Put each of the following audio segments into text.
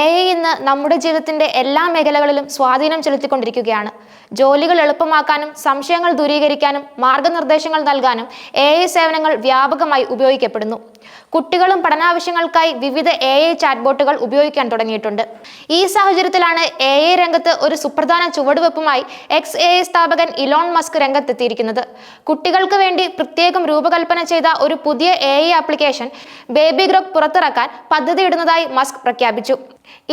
A I ഇന്ന് നമ്മുടെ ജീവിതത്തിന്റെ എല്ലാ മേഖലകളിലും സ്വാധീനം ചെലുത്തിക്കൊണ്ടിരിക്കുകയാണ്. ജോലികൾ എളുപ്പമാക്കാനും സംശയങ്ങൾ ദൂരീകരിക്കാനും മാർഗനിർദ്ദേശങ്ങൾ നൽകാനും എ ഐ സേവനങ്ങൾ വ്യാപകമായി ഉപയോഗിക്കപ്പെടുന്നു. കുട്ടികളും പഠനാവശ്യങ്ങൾക്കായി വിവിധ എ ഐ ചാറ്റ്ബോട്ടുകൾ ഉപയോഗിക്കാൻ തുടങ്ങിയിട്ടുണ്ട്. ഈ സാഹചര്യത്തിലാണ് എ ഐ രംഗത്ത് ഒരു സുപ്രധാന ചുവടുവെപ്പുമായി എക്സ് എ ഐ സ്ഥാപകൻ ഇലോൺ മസ്ക് രംഗത്തെത്തിയിരിക്കുന്നത്. കുട്ടികൾക്ക് വേണ്ടി പ്രത്യേകം രൂപകൽപ്പന ചെയ്ത ഒരു പുതിയ A I application baby group പുറത്തിറക്കാൻ പദ്ധതിയിടുന്നതായി മസ്ക് പ്രഖ്യാപിച്ചു.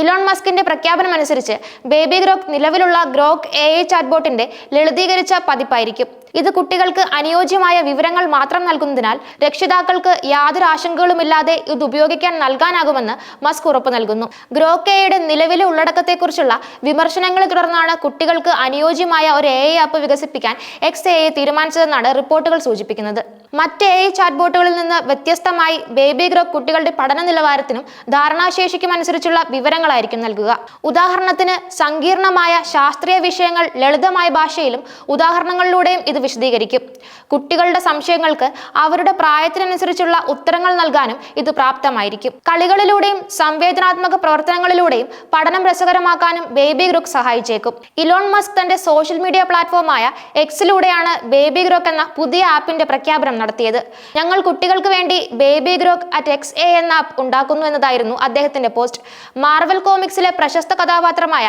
ഇലോൺ മസ്കിന്റെ പ്രഖ്യാപനമനുസരിച്ച് ബേബി ഗ്രോക്ക് നിലവിലുള്ള ഗ്രോക്ക് എ ഐ ചാറ്റ്ബോട്ടിന്റെ ലളിതീകരിച്ച പതിപ്പായിരിക്കും. ഇത് കുട്ടികൾക്ക് അനുയോജ്യമായ വിവരങ്ങൾ മാത്രം നൽകുന്നതിനാൽ രക്ഷിതാക്കൾക്ക് യാതൊരു ആശങ്കകളുമില്ലാതെ ഇത് ഉപയോഗിക്കാൻ നൽകാനാകുമെന്ന് മസ്ക് ഉറപ്പ് നൽകുന്നു. ഗ്രോക്കെയുടെ നിലവിലെ ഉള്ളടക്കത്തെക്കുറിച്ചുള്ള വിമർശനങ്ങളെ തുടർന്നാണ് കുട്ടികൾക്ക് അനുയോജ്യമായ ഒരു എ ആപ്പ് വികസിപ്പിക്കാൻ എക്സ് എ തീരുമാനിച്ചതെന്നാണ് റിപ്പോർട്ടുകൾ സൂചിപ്പിക്കുന്നത്. മറ്റ് എ ഐ ചാറ്റ്ബോട്ടുകളിൽ നിന്ന് വ്യത്യസ്തമായി ബേബി ഗ്രോ കുട്ടികളുടെ പഠന നിലവാരത്തിനും ധാരണാശേഷിക്കും അനുസരിച്ചുള്ള വിവരങ്ങളായിരിക്കും നൽകുക. ഉദാഹരണത്തിന് സങ്കീർണമായ ശാസ്ത്രീയ വിഷയങ്ങൾ ലളിതമായ ഭാഷയിലും ഉദാഹരണങ്ങളിലൂടെയും ഇത് വിശദീകരിക്കും. കുട്ടികളുടെ സംശയങ്ങൾക്ക് അവരുടെ പ്രായത്തിനനുസരിച്ചുള്ള ഉത്തരങ്ങൾ നൽകാനും ഇത് പ്രാപ്തമായിരിക്കും. കളികളിലൂടെയും സംവേദനാത്മക പ്രവർത്തനങ്ങളിലൂടെയും പഠനം രസകരമാക്കാനും ബേബി ഗ്രോക്ക് സഹായിച്ചേക്കും. ഇലോൺ മസ്ക് തന്റെ സോഷ്യൽ മീഡിയ പ്ലാറ്റ്ഫോമായ എക്സിലൂടെയാണ് ബേബി ഗ്രോക്ക് എന്ന പുതിയ ആപ്പിന്റെ പ്രഖ്യാപനം നടത്തിയത്. ഞങ്ങൾ കുട്ടികൾക്ക് വേണ്ടി baby Grok at X A എന്ന ആപ്പ് ഉണ്ടാക്കുന്നു എന്നതായിരുന്നു അദ്ദേഹത്തിന്റെ പോസ്റ്റ് മാർവൽ കോമിക്സിലെ പ്രശസ്ത കഥാപാത്രമായ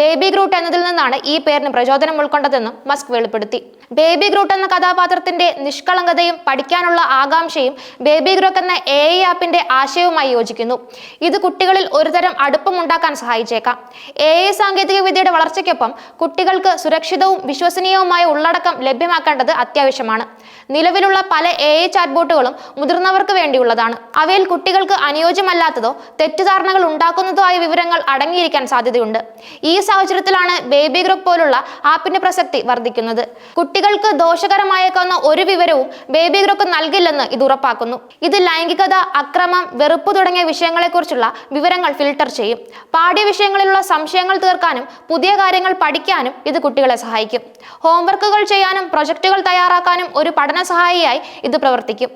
ബേബി ഗ്രൂട്ട് എന്നതിൽ നിന്നാണ് ഈ പേരിന് പ്രചോദനം ഉൾക്കൊണ്ടതെന്നും മസ്ക് വെളിപ്പെടുത്തി. ബേബി ഗ്രൂട്ട് എന്ന കഥാപാത്രത്തിന്റെ നിഷ്കളങ്കതയും പഠിക്കാനുള്ള ആകാംക്ഷയും ബേബി ഗ്രോക്ക് എന്ന എ ഐ ആപ്പിന്റെ ആശയവുമായി യോജിക്കുന്നു. ഇത് കുട്ടികളിൽ ഒരുതരം അടുപ്പം ഉണ്ടാക്കാൻ സഹായിച്ചേക്കാം. എ ഐ സാങ്കേതിക വിദ്യയുടെ വളർച്ചയ്ക്കൊപ്പം കുട്ടികൾക്ക് സുരക്ഷിതവും വിശ്വസനീയവുമായ ഉള്ളടക്കം ലഭ്യമാക്കേണ്ടത് അത്യാവശ്യമാണ്. നിലവിലുള്ള പല എ ഐ ചാറ്റ് ബോട്ടുകളും മുതിർന്നവർക്ക് വേണ്ടിയുള്ളതാണ്. അവയിൽ കുട്ടികൾക്ക് അനുയോജ്യമല്ലാത്തതോ തെറ്റിദ്ധാരണകൾ ഉണ്ടാക്കുന്നതോ ആയ വിവരങ്ങൾ അടങ്ങിയിരിക്കാൻ സാധ്യതയുണ്ട്. ഈ സാഹചര്യത്തിലാണ് ബേബി ഗ്രൂപ്പ് പോലുള്ള ആപ്പിന്റെ പ്രസക്തി വർദ്ധിക്കുന്നത്. കുട്ടികൾക്ക് ദോഷകരമായേക്കാവുന്ന ഒരു വിവരവും ബേബി ഗ്രൂപ്പ് നൽകില്ലെന്ന് ഇത് ഉറപ്പാക്കുന്നു. ഇത് ലൈംഗികത അക്രമം വെറുപ്പ് തുടങ്ങിയ വിഷയങ്ങളെക്കുറിച്ചുള്ള വിവരങ്ങൾ ഫിൽട്ടർ ചെയ്യും. പാഠ്യ വിഷയങ്ങളിലുള്ള സംശയങ്ങൾ തീർക്കാനും പുതിയ കാര്യങ്ങൾ പഠിക്കാനും ഇത് കുട്ടികളെ സഹായിക്കും. ഹോംവർക്കുകൾ ചെയ്യാനും പ്രൊജക്റ്റുകൾ തയ്യാറാക്കാനും ഒരു പഠന സഹായിയായി ഇത് പ്രവർത്തിക്കും.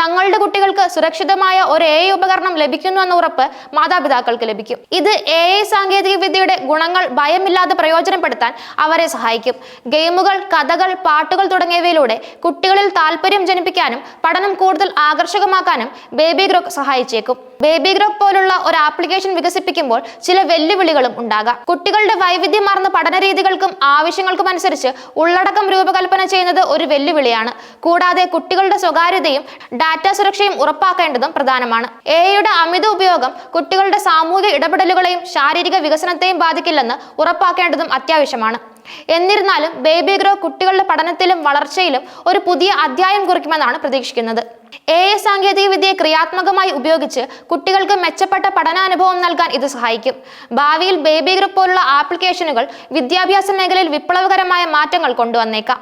തങ്ങളുടെ കുട്ടികൾക്ക് സുരക്ഷിതമായ ഒരു എ ഉപകരണം ലഭിക്കുന്നു എന്ന ഉറപ്പ് മാതാപിതാക്കൾക്ക് ലഭിക്കും. ഇത് എ ഐ സാങ്കേതിക വിദ്യയുടെ ഗുണങ്ങൾ ഭയമില്ലാതെ പ്രയോജനപ്പെടുത്താൻ അവരെ സഹായിക്കും. ഗെയിമുകൾ കഥകൾ പാട്ടുകൾ തുടങ്ങിയവയിലൂടെ കുട്ടികളിൽ താല്പര്യം ജനിപ്പിക്കാനും പഠനം കൂടുതൽ ആകർഷകമാക്കാനും ബേബി ഗ്രോക്ക് സഹായിച്ചേക്കും. ബേബി ഗ്രോക്ക് പോലുള്ള ഒരു ആപ്ലിക്കേഷൻ വികസിപ്പിക്കുമ്പോൾ ചില വെല്ലുവിളികളും ഉണ്ടാകാം. കുട്ടികളുടെ വൈവിധ്യമാർന്ന പഠന രീതികൾക്കും ആവശ്യങ്ങൾക്കും അനുസരിച്ച് ഉള്ളടക്കം രൂപകൽപ്പന ചെയ്യുന്നത് ഒരു വെല്ലുവിളിയാണ്. കൂടാതെ കുട്ടികളുടെ സ്വകാര്യതയും ഡാറ്റ സുരക്ഷയും ഉറപ്പാക്കേണ്ടതും പ്രധാനമാണ്. എയുടെ അമിത ഉപയോഗം കുട്ടികളുടെ സാമൂഹിക ഇടപെടലുകളെയും ശാരീരിക വികസനത്തെയും ബാധിക്കില്ലെന്ന് ഉറപ്പാക്കേണ്ടതും അത്യാവശ്യമാണ്. എന്നിരുന്നാലും ബേബി ഗ്രോ കുട്ടികളുടെ പഠനത്തിലും വളർച്ചയിലും ഒരു പുതിയ അധ്യായം കുറിക്കുമെന്നാണ് പ്രതീക്ഷിക്കുന്നത്. എ ഐ സാങ്കേതിക വിദ്യയെ ക്രിയാത്മകമായി ഉപയോഗിച്ച് കുട്ടികൾക്ക് മെച്ചപ്പെട്ട പഠനാനുഭവം നൽകാൻ ഇത് സഹായിക്കും. ഭാവിയിൽ ബേബി ഗ്രൂപ്പ് പോലുള്ള ആപ്ലിക്കേഷനുകൾ വിദ്യാഭ്യാസ മേഖലയിൽ വിപ്ലവകരമായ മാറ്റങ്ങൾ കൊണ്ടുവന്നേക്കാം.